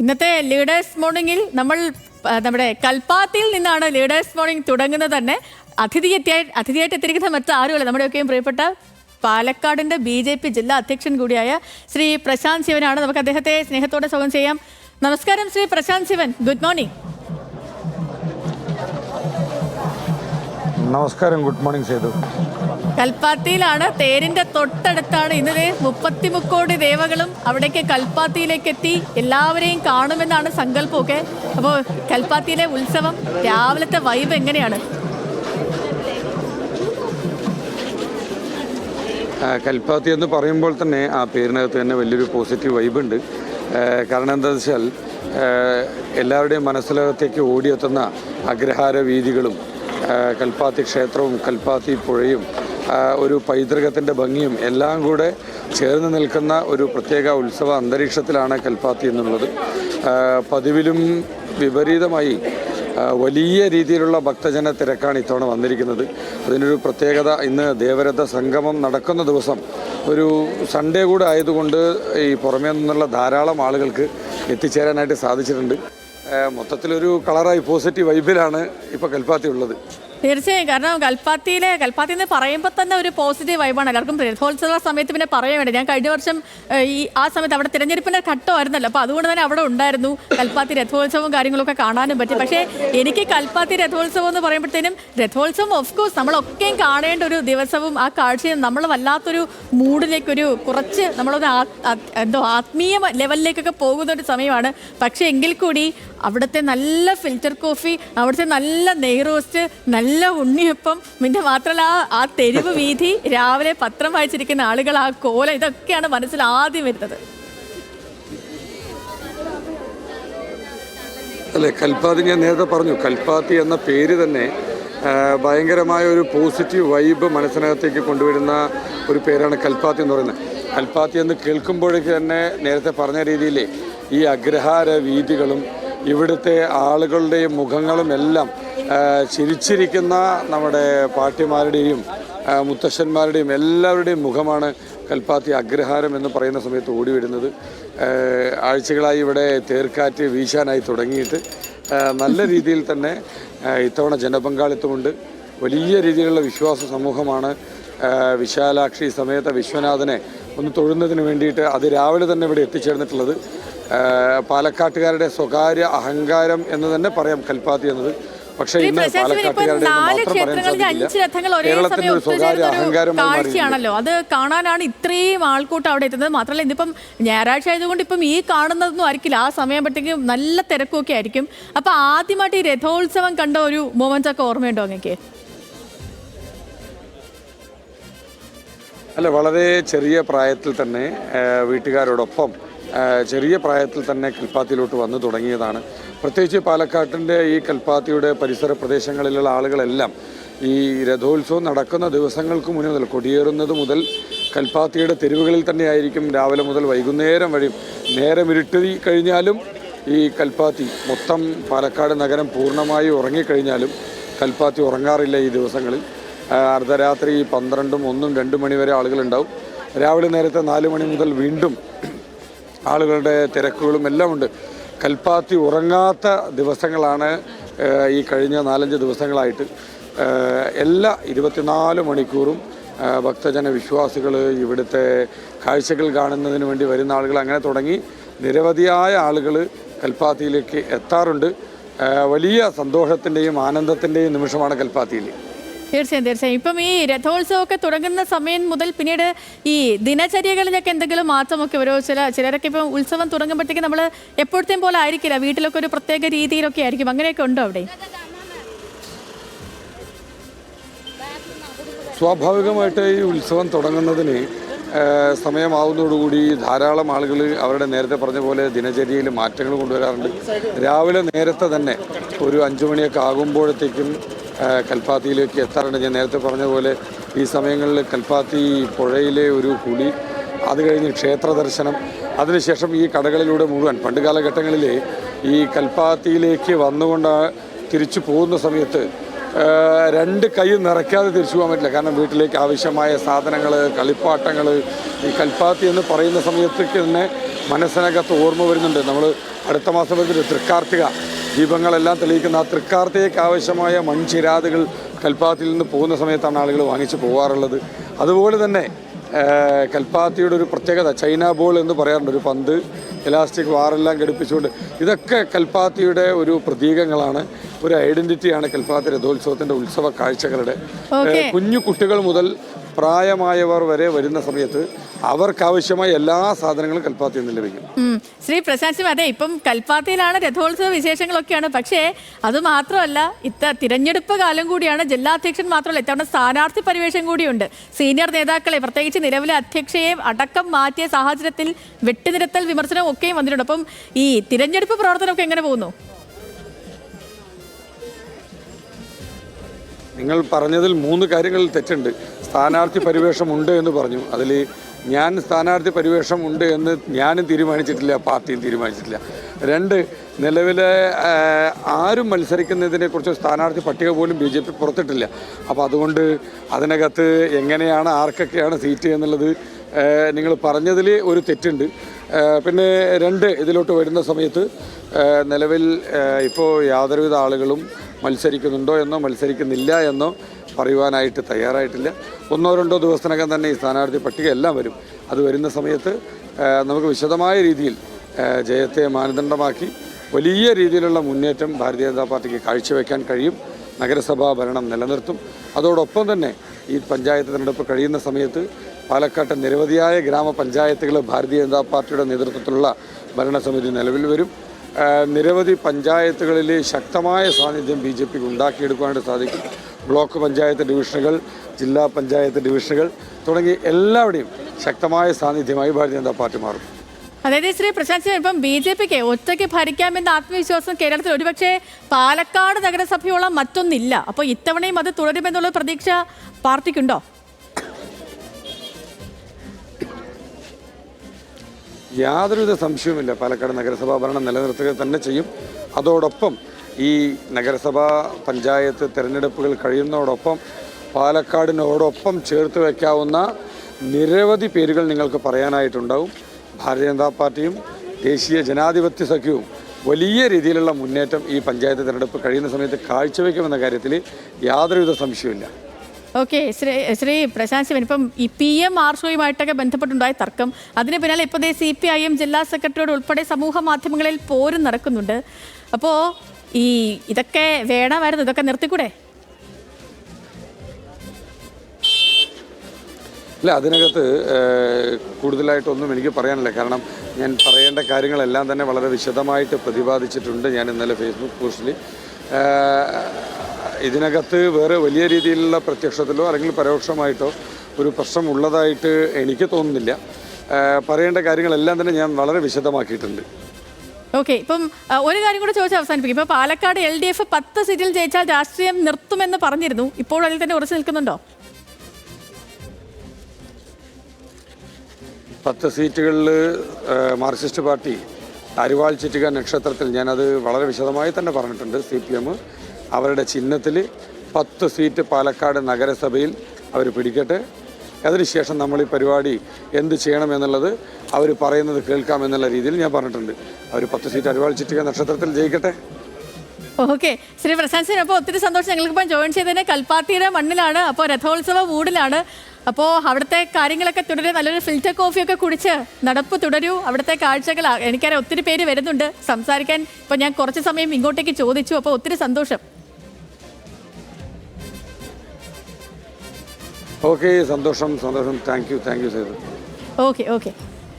ഇന്നത്തെ ലീഡേഴ്സ് മോർണിംഗിൽ നമ്മൾ നമ്മുടെ കൽപ്പാത്തിയിൽ നിന്നാണ് ലീഡേഴ്സ് മോർണിംഗ് തുടങ്ങുന്നത് തന്നെ. അതിഥിയെത്തിയായി അതിഥിയായിട്ട് എത്തിയിരിക്കുന്ന മറ്റാരുമല്ല നമ്മുടെയൊക്കെയും പ്രിയപ്പെട്ട പാലക്കാടിന്റെ ബി ജെ പി ജില്ലാ അധ്യക്ഷൻ കൂടിയായ ശ്രീ പ്രശാന്ത് ശിവനാണ്. നമുക്ക് അദ്ദേഹത്തെ സ്നേഹത്തോടെ സ്വാഗതം ചെയ്യാം. നമസ്കാരം ശ്രീ പ്രശാന്ത് ശിവൻ. ഗുഡ് മോർണിംഗ് നമസ്കാരം. Good morning Sethu. കൽപ്പാത്തിയിലാണ് തേരിന്റെ തൊട്ടടുത്താണ്. ഇന്നലെ മുപ്പത്തിമുക്കോടി ദേവകളും അവിടേക്ക് കൽപ്പാത്തിയിലേക്ക് എത്തി എല്ലാവരെയും കാണുമെന്നാണ് സങ്കല്പമൊക്കെ. അപ്പോൾ കൽപ്പാത്തിയിലെ ഉത്സവം രാവിലത്തെ വൈബ് എങ്ങനെയാണ്? കൽപ്പാത്തി എന്ന് പറയുമ്പോൾ തന്നെ ആ പേരിനകത്ത് തന്നെ വലിയൊരു പോസിറ്റീവ് വൈബ് ഉണ്ട്. കാരണം എന്താണെന്ന് വെച്ചാൽ എല്ലാവരുടെയും മനസ്സിലകത്തേക്ക് ഓടിയെത്തുന്ന അഗ്രഹാര വീതികളും കൽപ്പാത്തി ക്ഷേത്രവും കൽപ്പാത്തി പുഴയും ഒരു പൈതൃകത്തിന്റെ ഭംഗിയും എല്ലാം കൂടെ ചേർന്ന് നിൽക്കുന്ന ഒരു പ്രത്യേക ഉത്സവ അന്തരീക്ഷത്തിലാണ് കൽപ്പാത്തി എന്നുള്ളത്. പതിവിലും വിപരീതമായി വലിയ രീതിയിലുള്ള ഭക്തജന തിരക്കാണ് ഇത്തവണ വന്നിരിക്കുന്നത്. അതിനൊരു പ്രത്യേകത ഇന്ന് ദേവരഥ സംഗമം നടക്കുന്ന ദിവസം ഒരു സൺഡേ കൂടെ ആയതുകൊണ്ട് ഈ പുറമേ നിന്നുള്ള ധാരാളം ആളുകൾക്ക് എത്തിച്ചേരാനായിട്ട് സാധിച്ചിട്ടുണ്ട്. മൊത്തത്തിലൊരു കളറായി പോസിറ്റീവ് വൈബിലാണ് ഇപ്പോൾ കൽപ്പാത്തി ഉള്ളത്. തീർച്ചയായും. കാരണം കൽപ്പാത്തിയിലെ കൽപ്പാത്തി എന്ന് പറയുമ്പോൾ തന്നെ ഒരു പോസിറ്റീവ് വൈബാണ് എല്ലാവർക്കും രഥോത്സവ സമയത്ത് പിന്നെ പറയാൻ വേണ്ടി. ഞാൻ കഴിഞ്ഞ വർഷം ഈ ആ സമയത്ത് അവിടെ തിരഞ്ഞെടുപ്പിന്റെ ഘട്ടമായിരുന്നല്ലോ. അപ്പോൾ അതുകൊണ്ട് തന്നെ അവിടെ ഉണ്ടായിരുന്നു കൽപ്പാത്തി രഥോത്സവവും കാര്യങ്ങളൊക്കെ കാണാനും പറ്റി. പക്ഷേ എനിക്ക് കൽപ്പാത്തി രഥോത്സവം എന്ന് പറയുമ്പോഴത്തേനും രഥോത്സവം ഓഫ് കോഴ്സ് നമ്മളൊക്കെയും കാണേണ്ട ഒരു ദിവസവും ആ കാഴ്ചയും നമ്മൾ വല്ലാത്തൊരു മൂഡിലേക്കൊരു കുറച്ച് നമ്മളൊരു എന്തോ ആത്മീയ ലെവലിലേക്കൊക്കെ പോകുന്ന ഒരു സമയമാണ്. പക്ഷേ എങ്കിൽ കൂടി അവിടുത്തെ നല്ല ഫിൽറ്റർ കോഫി അവിടുത്തെ നല്ല നെയ് റോസ്റ്റ് നല്ല ഉണ്ണിയപ്പം പിന്നെ മാത്രമല്ല ആ ആ തെരുവ് വീതി രാവിലെ പത്രം വായിച്ചിരിക്കുന്ന ആളുകൾ ആ കോല ഇതൊക്കെയാണ് മനസ്സിൽ ആദ്യം വരുന്നത്. അല്ലെ കൽപ്പാത്തി ഞാൻ നേരത്തെ പറഞ്ഞു കൽപ്പാത്തി എന്ന പേര് തന്നെ ഭയങ്കരമായ ഒരു പോസിറ്റീവ് വൈബ് മനസ്സിനകത്തേക്ക് കൊണ്ടുവരുന്ന ഒരു പേരാണ് കൽപ്പാത്തി എന്ന് പറയുന്നത്. കൽപ്പാത്തി എന്ന് കേൾക്കുമ്പോഴേക്ക് തന്നെ നേരത്തെ പറഞ്ഞ രീതിയിൽ ഈ അഗ്രഹാര വീതികളും ഇവിടുത്തെ ആളുകളുടെയും മുഖങ്ങളും എല്ലാം ചിരിച്ചിരിക്കുന്ന നമ്മുടെ പാട്ടിമാരുടെയും മുത്തശ്ശന്മാരുടെയും എല്ലാവരുടെയും മുഖമാണ് കൽപ്പാത്തി അഗ്രഹാരം എന്ന് പറയുന്ന സമയത്ത് ഓടി വരുന്നത്. ആഴ്ചകളായി ഇവിടെ തേർക്കാറ്റ് വീശാനായി തുടങ്ങിയിട്ട് നല്ല രീതിയിൽ തന്നെ ഇത്തവണ ജനപങ്കാളിത്തമുണ്ട്. വലിയ രീതിയിലുള്ള വിശ്വാസ സമൂഹമാണ് വിശാലാക്ഷി സമേത വിശ്വനാഥനെ ഒന്ന് തൊഴുന്നതിന് വേണ്ടിയിട്ട് അത് രാവിലെ തന്നെ ഇവിടെ എത്തിച്ചേർന്നിട്ടുള്ളത്. പാലക്കാട്ടുകാരുടെ സ്വകാര്യ അഹങ്കാരം എന്ന് തന്നെ പറയാം കൽപ്പാത്തി എന്നത്. പക്ഷേ ഇന്ന് പാലക്കാട്ടുകാരുടെ കേരളത്തിന്റെ ഒരു സ്വകാര്യ അഹങ്കാരം കാഴ്ചയാണല്ലോ. അത് കാണാനാണ് ഇത്രയും ആൾക്കൂട്ടം അവിടെ എത്തുന്നത്. മാത്രമല്ല ഇന്നിപ്പം ഞായറാഴ്ച ആയതുകൊണ്ട് ഇപ്പം ഈ കാണുന്നതൊന്നും ആയിരിക്കില്ല. ആ സമയമ്പോഴത്തേക്കും നല്ല തിരക്കൊക്കെ ആയിരിക്കും. അപ്പൊ ആദ്യമായിട്ട് ഈ രഥോത്സവം കണ്ട ഒരു മൊമെന്റ് ഒക്കെ ഓർമ്മയുണ്ടോ അങ്ങക്ക്? അല്ല വളരെ ചെറിയ പ്രായത്തിൽ തന്നെ വീട്ടുകാരോടൊപ്പം ചെറിയ പ്രായത്തിൽ തന്നെ കൽപ്പാത്തിയിലോട്ട് വന്നു തുടങ്ങിയതാണ്. പ്രത്യേകിച്ച് പാലക്കാട്ടിന്റെ ഈ കൽപ്പാത്തിയുടെ പരിസര പ്രദേശങ്ങളിലുള്ള ആളുകളെല്ലാം ഈ രഥോത്സവം നടക്കുന്ന ദിവസങ്ങൾക്ക് മുന്നേ മുതൽ കൊടിയേറുന്നത് മുതൽ കൽപ്പാത്തിയുടെ തെരുവുകളിൽ തന്നെയായിരിക്കും രാവിലെ മുതൽ വൈകുന്നേരം വഴി നേരം ഇരുട്ടി കഴിഞ്ഞാലും ഈ കൽപ്പാത്തി മൊത്തം പാലക്കാട് നഗരം പൂർണമായി ഉറങ്ങിക്കഴിഞ്ഞാലും കൽപ്പാത്തി ഉറങ്ങാറില്ല ഈ ദിവസങ്ങളിൽ. അർദ്ധരാത്രി പന്ത്രണ്ടും ഒന്നും രണ്ടും മണി വരെ ആളുകളുണ്ടാവും. രാവിലെ നേരത്തെ നാല് മണി മുതൽ വീണ്ടും ആളുകളുടെ തിരക്കുകളും എല്ലാം ഉണ്ട്. കൽപ്പാത്തി ഉറങ്ങാത്ത ദിവസങ്ങളാണ് ഈ കഴിഞ്ഞ നാലഞ്ച് ദിവസങ്ങളായിട്ട്. എല്ലാ ഇരുപത്തിനാല് മണിക്കൂറും ഭക്തജന വിശ്വാസികൾ ഇവിടുത്തെ കാഴ്ചകൾ കാണുന്നതിന് വേണ്ടി വരുന്ന ആളുകൾ അങ്ങനെ തുടങ്ങി നിരവധിയായ ആളുകൾ കൽപ്പാത്തിയിലേക്ക് എത്താറുണ്ട്. വലിയ സന്തോഷത്തിന്റെയും ആനന്ദത്തിന്റെയും നിമിഷമാണ് കൽപ്പാത്തിയിൽ തീർച്ചയായും തീർച്ചയായും. ഇപ്പം ഈ രഥോത്സവം ഒക്കെ തുടങ്ങുന്ന സമയം മുതൽ പിന്നീട് ഈ ദിനചര്യകളിലൊക്കെ എന്തെങ്കിലും മാറ്റമൊക്കെ ഓരോ ചില ചിലരൊക്കെ ഇപ്പം ഉത്സവം തുടങ്ങുമ്പോഴത്തേക്ക് നമ്മൾ എപ്പോഴത്തെയും പോലെ ആയിരിക്കില്ല. വീട്ടിലൊക്കെ ഒരു പ്രത്യേക രീതിയിലൊക്കെ ആയിരിക്കും. അങ്ങനെയൊക്കെ ഉണ്ടോ അവിടെ? സ്വാഭാവികമായിട്ട് ഈ ഉത്സവം തുടങ്ങുന്നതിന് സമയമാവുന്നതോടുകൂടി ധാരാളം ആളുകൾ അവരുടെ നേരത്തെ പറഞ്ഞ പോലെ ദിനചര്യയിൽ മാറ്റങ്ങൾ കൊണ്ടുവരാറുണ്ട്. രാവിലെ നേരത്തെ തന്നെ ഒരു അഞ്ചു മണിയൊക്കെ ആകുമ്പോഴത്തേക്കും കൽപ്പാത്തിയിലേക്ക് എത്താറുണ്ട്. ഞാൻ നേരത്തെ പറഞ്ഞ പോലെ ഈ സമയങ്ങളിൽ കൽപ്പാത്തി പുഴയിലെ ഒരു കുളി അത് കഴിഞ്ഞ് ക്ഷേത്ര ദർശനം അതിനുശേഷം ഈ കടകളിലൂടെ മുഴുവൻ. പണ്ട് കാലഘട്ടങ്ങളിൽ ഈ കൽപ്പാത്തിയിലേക്ക് വന്നുകൊണ്ട് തിരിച്ചു പോകുന്ന സമയത്ത് രണ്ട് കൈ നിറയ്ക്കാതെ തിരിച്ചു പോകാൻ പറ്റില്ല. കാരണം വീട്ടിലേക്ക് ആവശ്യമായ സാധനങ്ങൾ കളിപ്പാട്ടങ്ങൾ ഈ കൽപ്പാത്തി എന്ന് പറയുന്ന സമയത്തേക്ക് തന്നെ മനസ്സിനകത്ത് ഓർമ്മ വരുന്നുണ്ട്. നമ്മൾ അടുത്ത മാസം വരുന്നൊരു തൃക്കാർത്തിക ദീപങ്ങളെല്ലാം തെളിയിക്കുന്ന ആ തൃക്കാർത്തേക്ക് ആവശ്യമായ മൺചിരാതുകൾ കൽപ്പാത്തിയിൽ നിന്ന് പോകുന്ന സമയത്താണ് ആളുകൾ വാങ്ങിച്ച് പോകാറുള്ളത് അതുപോലെ തന്നെ കൽപ്പാത്തിയുടെ ഒരു പ്രത്യേകത ചൈന ബോൾ എന്ന് പറയാറുണ്ട് ഒരു പന്ത്. ഇലാസ്റ്റിക് വാറെല്ലാം ഘടിപ്പിച്ചുകൊണ്ട് ഇതൊക്കെ കൽപ്പാത്തിയുടെ ഒരു പ്രതീകങ്ങളാണ്. ഒരു ഐഡന്റിറ്റിയാണ് കൽപ്പാത്തി രഥോത്സവത്തിന്റെ ഉത്സവ കാഴ്ചകളുടെ. കുഞ്ഞു കുട്ടികൾ മുതൽ പ്രായമായവർ വരെ വരുന്ന സമയത്ത് അവർക്കാവശ്യമായ എല്ലാ സാധനങ്ങളും കൽപ്പാത്തിയിൽ നിന്ന് ലഭിക്കും. ശ്രീ പ്രശാന്ത് സിംഗ് അതെ ഇപ്പം കൽപ്പാത്തിയിലാണ് രഥോത്സവ വിശേഷങ്ങളൊക്കെയാണ്. പക്ഷേ അത് മാത്രമല്ല ഇത്ത തിരഞ്ഞെടുപ്പ് കാലം കൂടിയാണ് ജില്ലാ ജില്ലാധ്യക്ഷൻ മാത്രമല്ല ഇത്തവണ സ്ഥാനാർത്ഥി പരിവേഷം കൂടിയുണ്ട്. സീനിയർ നേതാക്കളെ പ്രത്യേകിച്ച് നിലവിലെ അധ്യക്ഷയെ അടക്കം മാറ്റിയ സാഹചര്യത്തിൽ വെട്ടിനിരത്തൽ വിമർശനം ഒക്കെയും വന്നിട്ടുണ്ട്. അപ്പം ഈ തിരഞ്ഞെടുപ്പ് പ്രവർത്തനമൊക്കെ എങ്ങനെ പോകുന്നു? നിങ്ങൾ പറഞ്ഞതിൽ മൂന്ന് കാര്യങ്ങളിൽ തെറ്റുണ്ട്. സ്ഥാനാർത്ഥി പരിവേഷമുണ്ട് എന്ന് പറഞ്ഞു. അതിൽ ഞാൻ സ്ഥാനാർത്ഥി പരിവേഷം ഉണ്ട് എന്ന് ഞാനും തീരുമാനിച്ചിട്ടില്ല പാർട്ടിയും തീരുമാനിച്ചിട്ടില്ല. രണ്ട് നിലവിലെ ആരും മത്സരിക്കുന്നതിനെക്കുറിച്ച് സ്ഥാനാർത്ഥി പട്ടിക പോലും ബി ജെ പി പുറത്തിട്ടില്ല. അപ്പോൾ അതുകൊണ്ട് അതിനകത്ത് എങ്ങനെയാണ് ആർക്കൊക്കെയാണ് സീറ്റ് എന്നുള്ളത് നിങ്ങൾ പറഞ്ഞതിൽ ഒരു തെറ്റുണ്ട്. പിന്നെ രണ്ട് ഇതിലോട്ട് വരുന്ന സമയത്ത് നിലവിൽ ഇപ്പോൾ യാതൊരുവിധ ആളുകളും മത്സരിക്കുന്നുണ്ടോ എന്നോ മത്സരിക്കുന്നില്ല എന്നോ പറയുവാനായിട്ട് തയ്യാറായിട്ടില്ല. ഒന്നോ രണ്ടോ ദിവസത്തിനകം തന്നെ ഈ സ്ഥാനാർത്ഥി പട്ടിക എല്ലാം വരും. അത് വരുന്ന സമയത്ത് നമുക്ക് വിശദമായ രീതിയിൽ ജയത്തെ മാനദണ്ഡമാക്കി വലിയ രീതിയിലുള്ള മുന്നേറ്റം ഭാരതീയ ജനതാ പാർട്ടിക്ക് കാഴ്ചവെക്കാൻ കഴിയും. നഗരസഭാ ഭരണം നിലനിർത്തും. അതോടൊപ്പം തന്നെ ഈ പഞ്ചായത്ത് തിരഞ്ഞെടുപ്പ് കഴിയുന്ന സമയത്ത് പാലക്കാട്ടെ നിരവധിയായ ഗ്രാമപഞ്ചായത്തുകൾ ഭാരതീയ ജനതാ പാർട്ടിയുടെ നേതൃത്വത്തിലുള്ള ഭരണസമിതി നിലവിൽ വരും. നിരവധി പഞ്ചായത്തുകളിൽ ശക്തമായ സാന്നിധ്യം ബി ജെ പിക്ക് ഉണ്ടാക്കിയെടുക്കുവാനായിട്ട് സാധിക്കും. ബ്ലോക്ക് പഞ്ചായത്ത് ഡിവിഷനുകൾ ജില്ലാ പഞ്ചായത്ത് ഡിവിഷനുകൾ തുടങ്ങി എല്ലാവിടെയും ശക്തമായ സാന്നിധ്യമായി ഭാരതീയ ജനതാ പാർട്ടി മാറും. അതായത് ശ്രീ പ്രശാന്ത് സിംഗ് ഇപ്പം ബി ജെ പിക്ക് ഒറ്റയ്ക്ക് ഭരിക്കാമെന്ന ആത്മവിശ്വാസം കേരളത്തിൽ ഒരുപക്ഷെ പാലക്കാട് നഗരസഭയോളം മറ്റൊന്നില്ല. അപ്പോൾ ഇത്തവണയും അത് തുടരുമെന്നുള്ള പ്രതീക്ഷ പാർട്ടിക്കുണ്ടോ? യാതൊരുവിധ സംശയവുമില്ല. പാലക്കാട് നഗരസഭാ ഭരണം നിലനിർത്തുക തന്നെ ചെയ്യും. അതോടൊപ്പം ഈ നഗരസഭാ പഞ്ചായത്ത് തിരഞ്ഞെടുപ്പുകൾ കഴിയുന്നതോടൊപ്പം പാലക്കാടിനോടൊപ്പം ചേർത്ത് വയ്ക്കാവുന്ന നിരവധി പേരുകൾ നിങ്ങൾക്ക് പറയാനായിട്ടുണ്ടാവും. ഭാരതീയ ജനതാ പാർട്ടിയും ദേശീയ ജനാധിപത്യ സഖ്യവും വലിയ രീതിയിലുള്ള മുന്നേറ്റം ഈ പഞ്ചായത്ത് തിരഞ്ഞെടുപ്പ് കഴിയുന്ന സമയത്ത് കാഴ്ചവെക്കുമെന്ന കാര്യത്തിൽ യാതൊരുവിധ സംശയവുമില്ല. ഓക്കെ ശ്രീ ശ്രീ പ്രശാന്ത് ശിവൻ ഇപ്പം ഈ പി എം ആർഷോയുമായിട്ടൊക്കെ ബന്ധപ്പെട്ടുണ്ടായ തർക്കം അതിന് പിന്നാലെ ഇപ്പോൾ സി പി ഐ എം ജില്ലാ സെക്രട്ടറിയോട് ഉൾപ്പെടെ സമൂഹ മാധ്യമങ്ങളിൽ പോരും നടക്കുന്നുണ്ട്. അപ്പോൾ ഈ ഇതൊക്കെ വേണമായിരുന്നു ഇതൊക്കെ നിർത്തിക്കൂടെ? അല്ല അതിനകത്ത് കൂടുതലായിട്ടൊന്നും എനിക്ക് പറയാനില്ല. കാരണം ഞാൻ പറയേണ്ട കാര്യങ്ങളെല്ലാം തന്നെ വളരെ വിശദമായിട്ട് പ്രതിപാദിച്ചിട്ടുണ്ട് ഞാൻ ഇന്നലെ ഫേസ്ബുക്ക് പോസ്റ്റിൽ. ഇതിനകത്ത് വേറെ വലിയ രീതിയിലുള്ള പ്രത്യക്ഷത്തിലോ അല്ലെങ്കിൽ പരോക്ഷമായിട്ടോ ഒരു പ്രശ്നം ഉള്ളതായിട്ട് എനിക്ക് തോന്നുന്നില്ല. പറയേണ്ട കാര്യങ്ങളെല്ലാം തന്നെ ഞാൻ വളരെ വിശദമാക്കിയിട്ടുണ്ട്. ഓക്കെ ഇപ്പം ഒരു കാര്യം കൂടെ ചോദിച്ച് അവസാനിപ്പിക്കും. ഇപ്പോൾ പാലക്കാട് എൽ ഡി എഫ് പത്ത് സീറ്റിൽ ജയിച്ചാൽ രാഷ്ട്രീയം നിർത്തുമെന്ന് പറഞ്ഞിരുന്നു. ഇപ്പോൾ അതിൽ തന്നെ ഉറച്ചു നിൽക്കുന്നുണ്ടോ? പത്ത് സീറ്റുകളിൽ മാർക്സിസ്റ്റ് പാർട്ടി അരിവാൾ ചിറ്റുക നക്ഷത്രത്തിൽ ഞാനത് വളരെ വിശദമായി തന്നെ പറഞ്ഞിട്ടുണ്ട്. സി പി എം അവരുടെ ചിഹ്നത്തിൽ പത്ത് സീറ്റ് പാലക്കാട് നഗരസഭയിൽ അവർ പിടിക്കട്ടെ. അതിനുശേഷം നമ്മൾ ഈ പരിപാടി എന്ത് ചെയ്യണമെന്നുള്ളത് അവർ പറയുന്നത് കേൾക്കാം കേൾക്കാമെന്നുള്ള രീതിയിൽ ഞാൻ പറഞ്ഞിട്ടുണ്ട്. അവർ പത്ത് സീറ്റ് അരിവാൾ നക്ഷത്രത്തിൽ ജയിക്കട്ടെ. ഓക്കെ. ശ്രീ പ്രശാന്ത് സിംഗ് അപ്പോൾ ഒത്തിരി സന്തോഷം. ഞങ്ങൾക്കിപ്പം ജോയിൻ ചെയ്തതിന് കൽപ്പാത്തിയുടെ മണ്ണിലാണ് അപ്പോൾ രഥോത്സവ മൂടിലാണ്. അപ്പോൾ അവിടുത്തെ കാര്യങ്ങളൊക്കെ തുടരെ. നല്ലൊരു ഫിൽറ്റർ കോഫിയൊക്കെ കുടിച്ച് നടപ്പ് തുടരൂ. അവിടുത്തെ കാഴ്ചകൾ എനിക്കറിയാം ഒത്തിരി പേര് വരുന്നുണ്ട്. സംസാരിക്കാൻ ഇപ്പോൾ ഞാൻ കുറച്ച് സമയം ഇങ്ങോട്ടേക്ക് ചോദിച്ചു. അപ്പോൾ ഒത്തിരി സന്തോഷം. ഓക്കെ സന്തോഷം സന്തോഷം thank you thank you Sethu okay okay